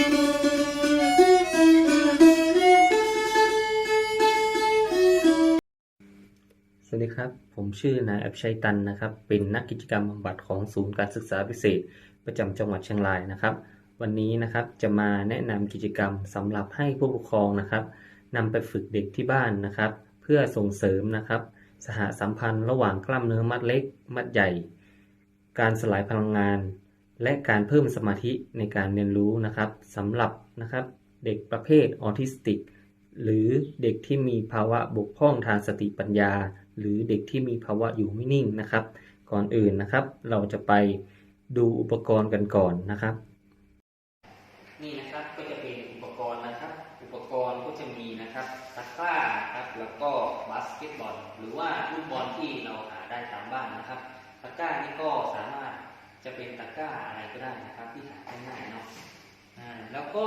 สวัสดีครับ ผมชื่อนายอภิชัยตันนะครับ เป็นนักกิจกรรมบำบัดของศูนย์การศึกษาพิเศษ ประจำจังหวัดเชียงรายนะครับ วันนี้นะครับจะมาแนะนำกิจกรรมสำหรับให้ผู้ปกครองนะครับนำไปฝึกเด็กที่บ้านนะครับ เพื่อส่งเสริมนะครับ สหสัมพันธ์ระหว่างกล้ามเนื้อมัดเล็ก มัดใหญ่ การสลายพลังงาน และการเพิ่มสมาธิในการเรียนรู้นะครับสำหรับนะครับเด็กประเภทออทิสติก หรือเด็กที่มีภาวะบกพร่องทางสติปัญญา หรือเด็กที่มีภาวะอยู่ไม่นิ่งนะครับ ก่อนอื่นนะครับ เราจะไปดูอุปกรณ์กันก่อนนะครับ นี่นะครับก็จะเป็นอุปกรณ์นะครับ อุปกรณ์ก็จะมีนะครับตะกร้าครับแล้วก็บาสเกตบอลหรือว่าลูกบอลที่เราหาได้ตามบ้านนะครับตะกร้านี่ก็สา จะเป็นตะกร้าอะไรก็ได้นะครับ ที่หาง่ายๆเนาะอ่าแล้วก็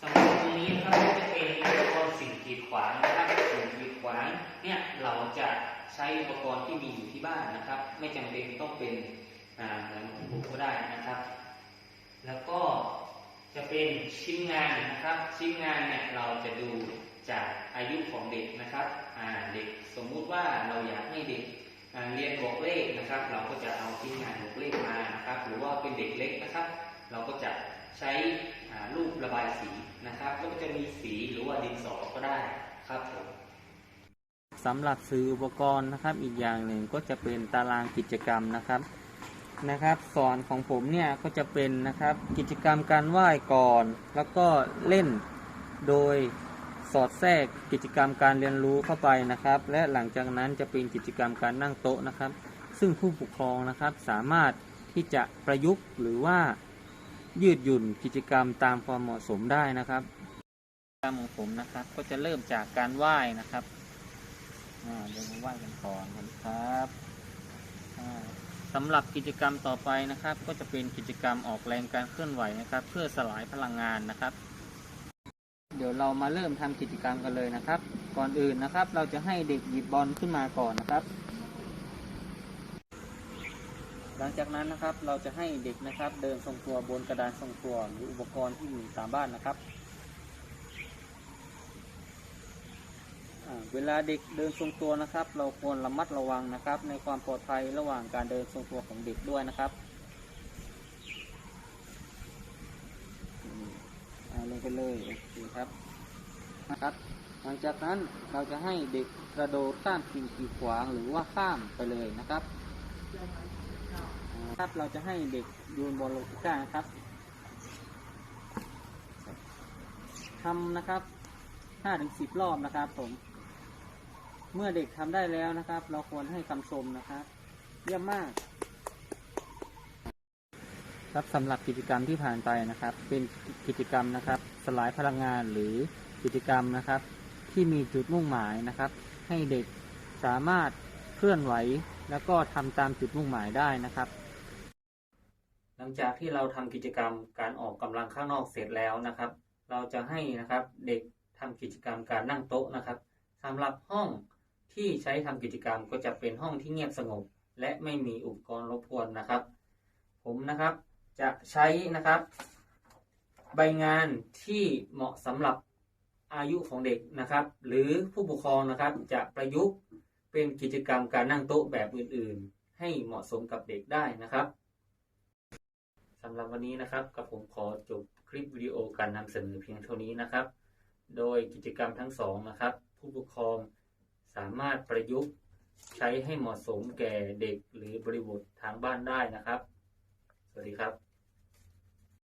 สำหรับตรงนี้นะครับก็จะเป็นอุปกรณ์สิ่งกีดขวางนะครับสิ่งกีดขวางเนี่ยเราจะใช้อุปกรณ์ที่มีอยู่ที่บ้านนะครับ ไม่จำเป็นต้องเป็นอ่าเหมือนของผมก็ได้นะครับ แล้วก็จะเป็นชิ้นงานนะครับ ชิ้นงานเนี่ยเราจะดูจากอายุของเด็กนะครับอ่าเด็กสมมุติว่าเราอยากให้เด็ก เรียนบวกเลขนะครับ เราก็จะเอาชิ้นงานบวกเลขมานะครับ หรือว่าเป็นเด็กเล็กนะครับ เราก็จะใช้รูประบายสีนะครับแล้วก็จะมีสีหรือว่าดินสอก็ได้ครับผมสำหรับซื้ออุปกรณ์นะครับ อีกอย่างหนึ่งก็จะเป็นตารางกิจกรรมนะครับนะครับ สอนของผมเนี่ยก็จะเป็นนะครับกิจกรรมการไหว้ก่อน แล้วก็เล่นโดย สอดแทรกกิจกรรมการเรียนรู้เข้าไปนะครับ และหลังจากนั้นจะเป็นกิจกรรมการนั่งโต๊ะนะครับ ซึ่งผู้ปกครองนะครับสามารถที่จะประยุกต์หรือว่ายืดหยุ่นกิจกรรมตามความเหมาะสมได้นะครับกรรมของผมนะครับ ก็จะเริ่มจากการไหว้นะครับเดี๋ยวมาไหว้กันก่อนนครับอ่าสำหรับกิจกรรมต่อไปนะครับ ก็จะเป็นกิจกรรมออกแรงการเคลื่อนไหวนะครับ เพื่อสลายพลังงานนะครับ เดี๋ยวเรามาเริ่มทำกิจกรรมกันเลยนะครับ ก่อนอื่นนะครับ เราจะให้เด็กหยิบบอลขึ้นมาก่อนนะครับ หลังจากนั้นนะครับเราจะให้เด็กนะครับเดินทรงตัวบนกระดานทรงตัวหรืออุปกรณ์ที่มีตามบ้านนะครับเวลาเด็กเดินทรงตัวนะครับ เราควรระมัดระวังนะครับ ในความปลอดภัยระหว่างการเดินทรงตัวของเด็กด้วยนะครับอืมเอา ลงไปเลยโอเคครับนะครับ หลังจากนั้นเราจะให้เด็กกระโดดข้ามสิ่งกีดขวางหรือว่าข้ามไปเลยนะครับครับเราจะให้เด็กโยนบอลลงตะกร้านะครับทำนะครับ5-10รอบนะครับผม เมื่อเด็กทำได้แล้วนะครับ เราควรให้คำชมนะครับ เยี่ยมมาก ครับสำหรับกิจกรรมที่ผ่านไปนะครับ เป็นกิจกรรมนะครับ สลายพลังงานหรือกิจกรรมนะครับ ที่มีจุดมุ่งหมายนะครับ ให้เด็กสามารถเคลื่อนไหว แล้วก็ทำตามจุดมุ่งหมายได้นะครับ หลังจากที่เราทำกิจกรรมการออกกำลังข้างนอกเสร็จแล้วนะครับ เราจะให้นะครับเด็กทำกิจกรรมการนั่งโต๊ะนะครับสำหรับห้องที่ใช้ทำกิจกรรมก็จะเป็นห้องที่เงียบสงบ และไม่มีอุปกรณ์รบกวนนะครับ ผมนะครับ จะใช้นะครับ ใบงานที่เหมาะสำหรับอายุของเด็กนะครับ หรือผู้ปกครองนะครับจะประยุกต์เป็นกิจกรรมการนั่งโต๊ะแบบอื่นๆ ให้เหมาะสมกับเด็กได้นะครับสำหรับวันนี้นะครับกับผมขอจบคลิปวิดีโอการนำเสนอเพียงเท่านี้นะครับ โดยกิจกรรมทั้งสองนะครับ ผู้ปกครองสามารถประยุกต์ใช้ให้เหมาะสมแก่เด็กหรือบริบททางบ้านได้นะครับ สวัสดีครับ